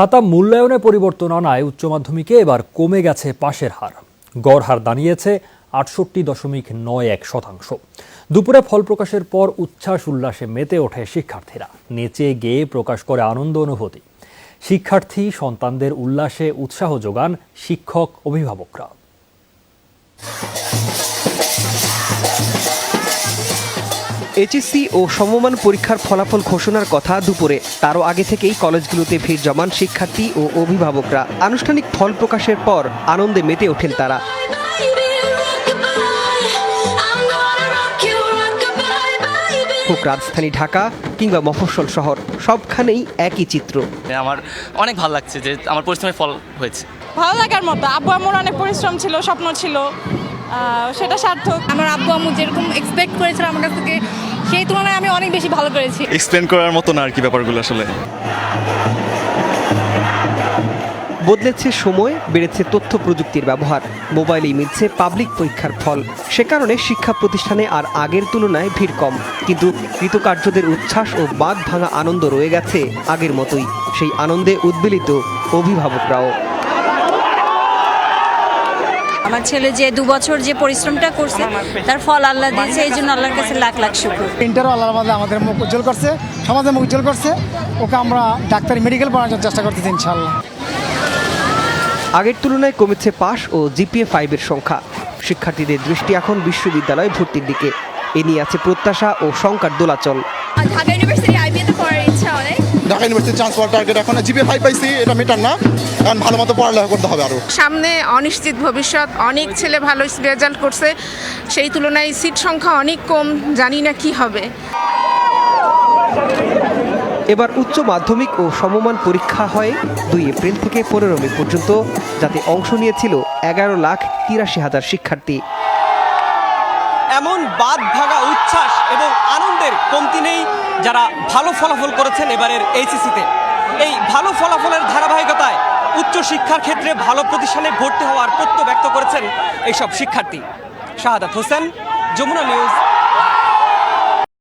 খাতা মূল্যায়নে পরিবর্তন আনায় উচ্চ মাধ্যমিকে এবার কমে গেছে পাশের হার। গড় হার দাঁড়িয়েছে আটষট্টি দশমিক নয় এক শতাংশ। দুপুরে ফল প্রকাশের পর উচ্ছ্বাস উল্লাসে মেতে ওঠে শিক্ষার্থীরা। নেচে গেয়ে প্রকাশ করে আনন্দ অনুভূতি। শিক্ষার্থী সন্তানদের উল্লাসে উৎসাহ যোগান শিক্ষক অভিভাবকরা এইচএসসি ও সমমান পরীক্ষার ফলাফল ঘোষণার কথা দুপুরে। তারও আগে থেকেই কলেজগুলোতে ভিড় জমান শিক্ষার্থী ও অভিভাবকরা। আনুষ্ঠানিক ফল প্রকাশের পর আনন্দে মেতে ওঠেন তারা। হোক রাজধানী ঢাকা কিংবা মফস্বল শহর সবখানেই একই চিত্র। আমার অনেক ভালো লাগছে যে আমার পরিশ্রমের ফল হয়েছে। ভালো লাগার মতো। আব্বু আম্মুর অনেক পরিশ্রম ছিল স্বপ্ন ছিল। সেটা সার্থক। আমার আব্বু আম্মু যেরকম এক্সপেক্ট করেছিল আমার কাছ থেকে সেই তুলনায় আমি অনেক বেশি ভালো করেছি। এক্সপ্লেন করার মতো না আর কি ব্যাপারগুলো আসলে? বদলেছে সময় বেড়েছে তথ্য প্রযুক্তির ব্যবহার। মোবাইলেই মিলছে পাবলিক পরীক্ষার ফল। সে কারণে শিক্ষা প্রতিষ্ঠানে আর আগের তুলনায় ভিড় কম। কিন্তু কৃতকার্যদের উচ্ছ্বাস ও বাদ ভাঙা আনন্দ রয়ে গেছে আগের মতোই। সেই আনন্দে উদ্বেলিত অভিভাবকরাও। আমার ছেলে যে দু বছর যে পরিশ্রমটা করছে তার ফল আল্লাহ দিয়েছে এই জন্য আল্লাহর কাছে লাখ লাখ শুক্র। প্রিন্টারও আল্লাহর মধ্যে আমাদের মুখ উজ্জ্বল করছে সমাজের মুখ উজ্জ্বল করছে। ওকে আমরা ডাক্তারি মেডিকেল পড়ানোর চেষ্টা করতেছি ইনশাল্লাহ আগের তুলনায় কমেছে পাস ও জিপিএ ফাইভের সংখ্যা। শিক্ষার্থীদের দৃষ্টি এখন বিশ্ববিদ্যালয় ভর্তির দিকে। এ নিয়ে আছে প্রত্যাশা ও শঙ্কার দোলাচল। Dhaka university Dhaka university chance পাওয়ার টার্গেট এখন জিপে ফাইভ পাইছি এটা মেটার না। কারণ ভালো মতো পড়ালেখা করতে হবে আরও সামনে অনিশ্চিত ভবিষ্যৎ অনেক ছেলে ভালো রেজাল্ট করছে। সেই তুলনায় সিট সংখ্যা অনেক কম জানি না কি হবে। এবার উচ্চ মাধ্যমিক ও সমমান পরীক্ষা হয় দুই এপ্রিল থেকে পনেরো মে পর্যন্ত যাতে অংশ নিয়েছিল এগারো লাখ তিরাশি হাজার শিক্ষার্থী। এমন বাদ ভাঙা উচ্ছ্বাস এবং আনন্দের কমতি নেই যারা ভালো ফলাফল করেছেন এবারের এইচএসিতে। এই ভালো ফলাফলের ধারাবাহিকতায় উচ্চশিক্ষার ক্ষেত্রে ভালো প্রতিষ্ঠানে ভর্তি হওয়ার প্রত্যয় ব্যক্ত করেছেন এইসব শিক্ষার্থী। শাহাদাত হোসেন, যমুনা নিউজ